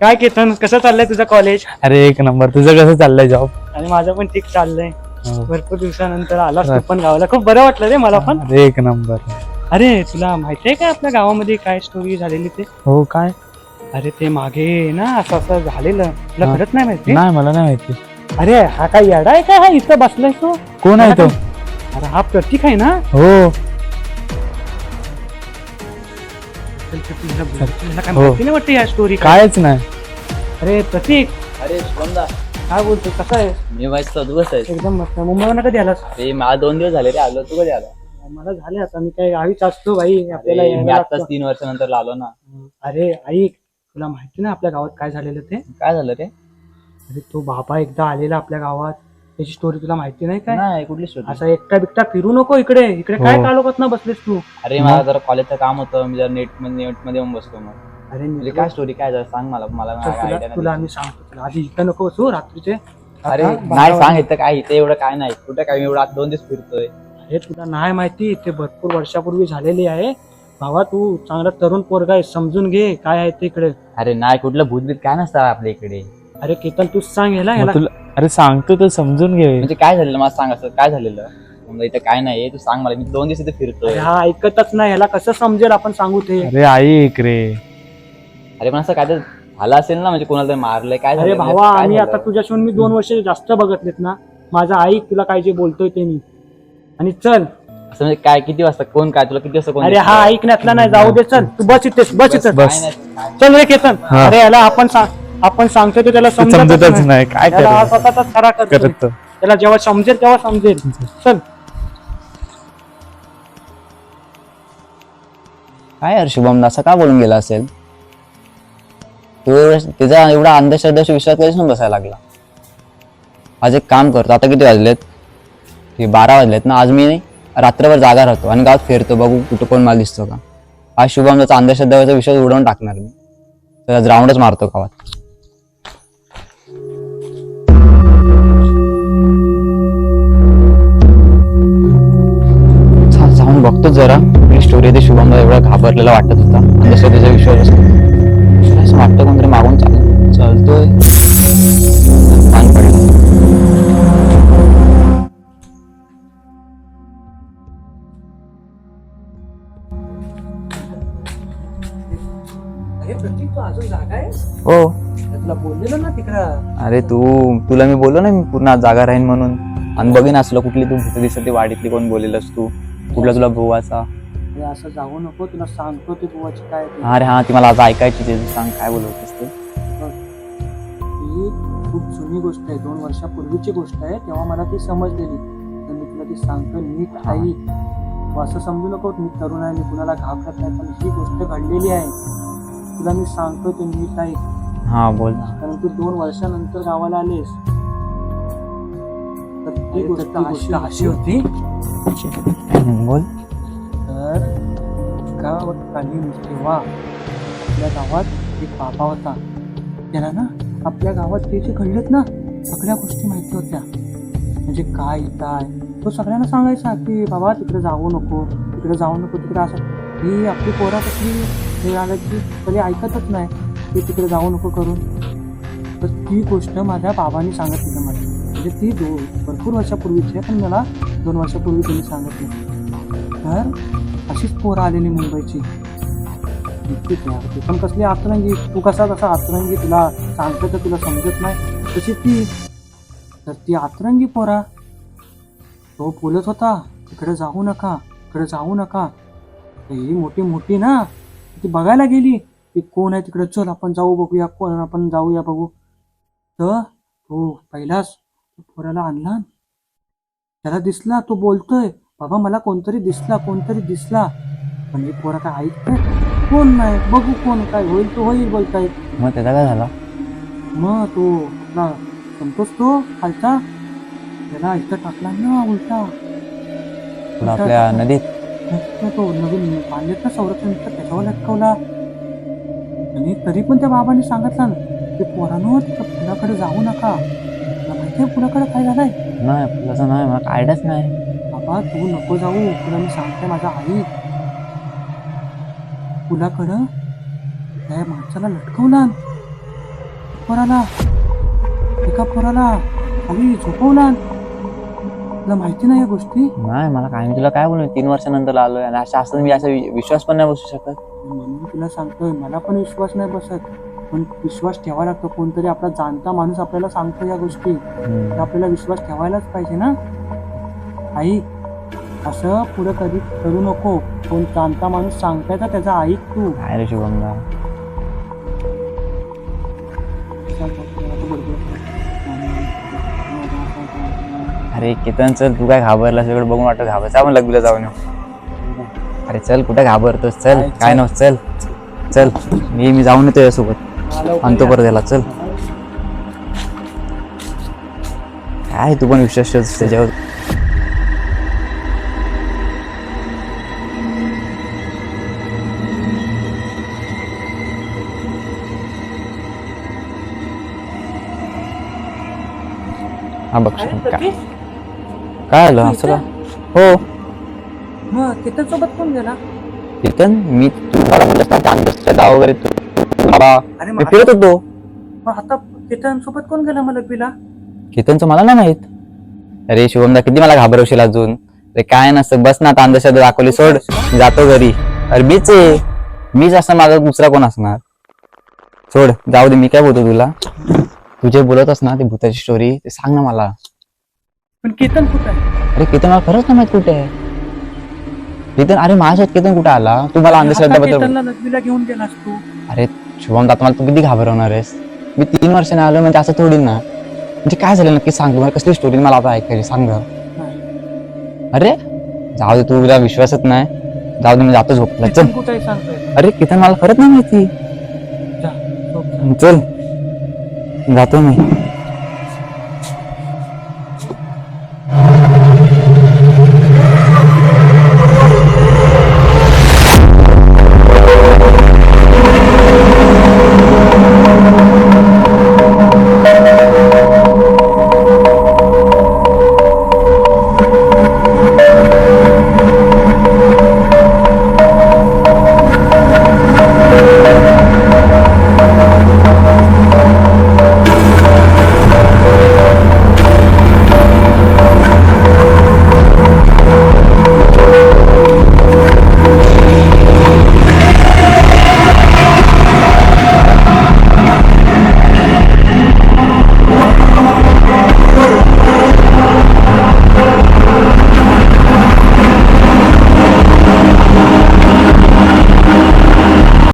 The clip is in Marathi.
काय केतन कसं चाललंय तुझं कॉलेज अरे एक नंबर. तुझं कसं चाललंय जॉब आणि माझं पण ठीक चाललंय. हो. भरपूर दिवसानंतर आलास तू पण गावाला. खूप बरं वाटलं रे मला पण. अरे एक नंबर. अरे तुला माहितीये का आपल्या गावामध्ये काय स्टोरी झालेली ते? हो काय? अरे ते मागे ना असं असं झालेलं. तुला हा. खरंच नाही माहिती? नाही मला नाही माहिती. अरे हा काय येडा आहे काय हा इथं बसलाय तो? कोण आहे तो? अरे हा प्रतीक आहे ना? हो. तुला काय हो. माहिती नाही वाटतं या स्टोरी कायच नाही. अरे प्रतीक. अरे काय बोलतो कसा आहे मी वाईस दिवस आहे एकदम मस्त. मुंबईला कधी आलास? ते मला दोन दिवस झाले रे आलो. तू कधी आला? मला झाले आता. मी काय गावीच असतो भाई आपल्याला अरे, मी यायला आताच लागतं. तीन वर्षानंतर आलो ना. अरे ऐक. तुला माहिती ना आपल्या गावात काय झालेलं ते? काय झालं रे? अरे तो बाबा एकदा आलेला आपल्या गावात. त्याची स्टोरी तुला माहिती नाही काय? नाही कुठली स्टोरी असा एकटा बिकटा फिरू नको इकडे. इकडे काय हो. कालोखात ना बसलेस तू? अरे मला जरा कॉलेजचं काम होतं. मी जरा नेटमध्ये नेटमध्ये येऊन बसतो मग. अरे म्हणजे मी काय स्टोरी काय झालं सांग मला. मला चल, तुला idea तुला नाही. आम्ही सांगतो. तुला आधी इथं नको बसू रात्रीचे. अरे आता नाही बारा सांग इथं काय इथे एवढं काय नाही. कुठं काय मी एवढं आता दोन दिवस फिरतोय. हे तुला नाही माहिती ते भरपूर वर्षापूर्वी झालेली आहे. भावा तू चांगला तरुण पोरगा आहे समजून घे काय आहे ते इकडे. अरे नाही कुठलं भूतबीत काय नसतं आपल्या इकडे. अरे केतन तू सांग ह्याला मग ह्याला तुला अरे सांगतो तर समजून घे. म्हणजे काय झालेलं? मला सांग असं. काय झालेलं? म्हणजे इथं काय नाही तू सांग मला. मी दोन दिवस इथे फिरतोय. हा ऐकतच नाही. ह्याला कसं समजेल आपण सांगू ते? अरे ऐक रे. अरे पण असं काय तर झालं असेल ना? म्हणजे कोणाला तरी मारलंय? काय अरे झालं भावा काय आम्ही झालं? आता तुझ्याशिवाय मी दोन वर्ष जास्त बघतलेत ना. माझा ऐक तुला काय जे बोलतोय ते मी. आणि चल. असं म्हणजे काय? किती वाजता? कोण काय? तुला किती वाजता कोण अरे दिसलं? हा ऐकण्यातला नाही. जाऊ दे चल. तू बस इथेच बस इथं बस. काय नाही, काय चल रे केतन. हा. अरे याला आपण सांग आपण सांगतो ते त्याला समजतच नाही. नाही काय त्याला हा खरा करतो करत. त्याला जेव्हा समजेल तेव्हा समजेल. चल. काय यार शुभम असं का बोलून गेला असेल? तू एवढं त्याचा एवढा अंधश्रद्धाशी विश्वास कधीच बसायला लागला. आज एक काम करतो आता किती वाजलेत? हे बारा वाजलेत ना आज मी रात्रभर जागा राहतो आणि गावात फिरतो बघू कुठं कोण मला दिसतो का. आज शुभम त्याचा अंधश्रद्धाचा विश्वास उडवून टाकणार मी. तर आज राऊंडच मारतो गावात. जाऊन बघतो जरा ही स्टोरी ते शुभमला एवढा घाबरलेला वाटत होता. अंधश्रद्धेचा विश्वास असतो. असं वाटतं कोणतरी मागून चाल चालतोय. पान पडलं. हो. अरे तू तुला मी बोललो ना मी पूर्ण जागा राहीन म्हणून. आणि बघीन असलं कुठली तू भूत दिसत वाडीतली कोण बोलेलस तू. कुठला तुला अरे असं जाऊ नको तुला सांगतो ते बुवाची काय ते. अरे हा ती मला आज ऐकायची ते सांग काय बोलवतेस ते. ही खूप जुनी गोष्ट आहे दोन वर्षापूर्वीची गोष्ट आहे तेव्हा मला ती समजलेली. तर मी तुला ती सांगतो नीट आई तू असं समजू नको मी तरुण आहे मी कुणाला घाबरत नाही पण ही गोष्ट घडलेली आहे. तुला मी सांगतो ते नीट आहे हा बोल ना. कारण तू दोन वर्षानंतर गावाला आलेस. ती गोष्ट अशी अशी होती. बोल तर गावात काही तेव्हा आपल्या गावात एक बाबा होता. त्याला ना आपल्या गावात ते जे घडलेत ना सगळ्या गोष्टी माहिती होत्या. म्हणजे काय काय? तो सगळ्यांना सांगायचा की बाबा तिकडे जाऊ नको तिकडे जाऊ नको तिकडे असं. ही आपली पोरा कसली हे आलं की कधी ऐकतच नाही की तिकडे जाऊ नको करून. तर ती गोष्ट माझ्या बाबांनी सांगितली मला. म्हणजे ती दो भरपूर वर्षापूर्वीची आहे पण मला दोन वर्षापूर्वी तुम्ही सांगितलं. तर अशीच पोरं आलेली मुंबईची. पण कसली आतरंगी तू कसा कसा आतरंगी तुला सांगतो तर तुला समजत नाही. तशी ती. तर ती आतरंगी पोरा. तो बोलत होता इकडे जाऊ नका इकडे जाऊ नका. ही मोठी मोठी ना ती बघायला गेली ती कोण आहे तिकडे? चल आपण जाऊ बघूया कोण आपण जाऊया बघू. तर हो पहिलाच पोराला आणला त्याला दिसला तो बोलतोय बाबा मला कोणतरी दिसला कोणतरी दिसला. पण हे पोरा काय ऐकतंय? कोण नाही बघू कोण काय होईल तो होईल बोलताय. मग त्याचा काय झाला? मग तो आपला संतोष तो खालचा त्याला इथं टाकला ना उलटा. आपल्या नदीत? तो नवीन बांधलेत ना संरक्षण तर त्याच्यावर लटकवला? आणि तरी पण त्या बाबांनी सांगितलं ना ते पोरानं तिथं पुलाकडे जाऊ नका. माहितीये पुलाकडे काय झालंय? नाही आपल्याचा नाही मला आयडियाच नाही. बाबा तू नको जाऊ. तुला मी सांगते माझा आई पुलाकडं त्या माणसाला लटकवला. पोराला एका पोराला खाली झोपवला. तुला माहिती नाही या गोष्टी? नाही मला काय मी तुला काय बोलू? तीन वर्षानंतर आलोय आणि अशा असताना मी असा वि- विश्वास पण नाही बसू शकत. म्हणून तुला सांगतोय मला पण विश्वास नाही बसत. पण विश्वास ठेवावा लागतो. कोणतरी आपला जाणता माणूस आपल्याला सांगतो या गोष्टी. तर आपल्याला विश्वास ठेवायलाच पाहिजे ना? आई असं पुढे कधी करू नको. कोण जाणता माणूस सांगताय तर त्याचा ऐक तू. काय रे शुभमदा अरे केतन चल तू काय घाबरला सगळं बघून वाटत घाबर जा म्हणलं तुला जाऊन. अरे चल कुठे घाबरतोस? चल काय काय नव्हतं? चल. चल मी मी जाऊन येतो यासोबत. आणतो परत याला चल. काय तू पण विश्वास ठेवतोस त्याच्यावर? हा बघ काय? काय आलं? असं का हो. मग केतन सोबत कोण गेला? केतन मी तुम्हाला म्हणलंस ना त्या गाव वगैरे तू बाबा अरे मी मग फिरत होतो. मग आता केतन सोबत कोण गेला मला पिला केतनचं मला नाही माहीत. अरे शुभमदा किती मला घाबरवशील अजून? अरे काय नसतं बस ना आता अंधश्रद्धा दाखवली सोड. जातो घरी. अरे मीच आहे. मीच असं माझा दुसरा कोण असणार? सोड जाऊ दे मी काय बोलतो तुला? तू जे बोलत ना ती भूताची स्टोरी ते सांग ना मला. पण केतन कुठं आहे? अरे केतन मला खरंच नाही माहीत कुठे आहे. केतन अरे माझ्यात केतन कुठे आला? तू मला आता केतनला नदीला घेऊन गेलास तू. अरे शुभम आता मला तू किती घाबरवणार आहेस. मी तीन वर्षाने आलो म्हणजे असं थोडी ना. म्हणजे काय झालं नक्की सांग मला कसली स्टोरी मला आता ऐकायची सांग. अरे जाऊ दे तुला विश्वासच नाही. जाऊ दे मी जातो झोपला. चल. कुठं सांगतोय अरे किती मला खरंच नाही माहिती. जा झोप जा. चल. जातो मी.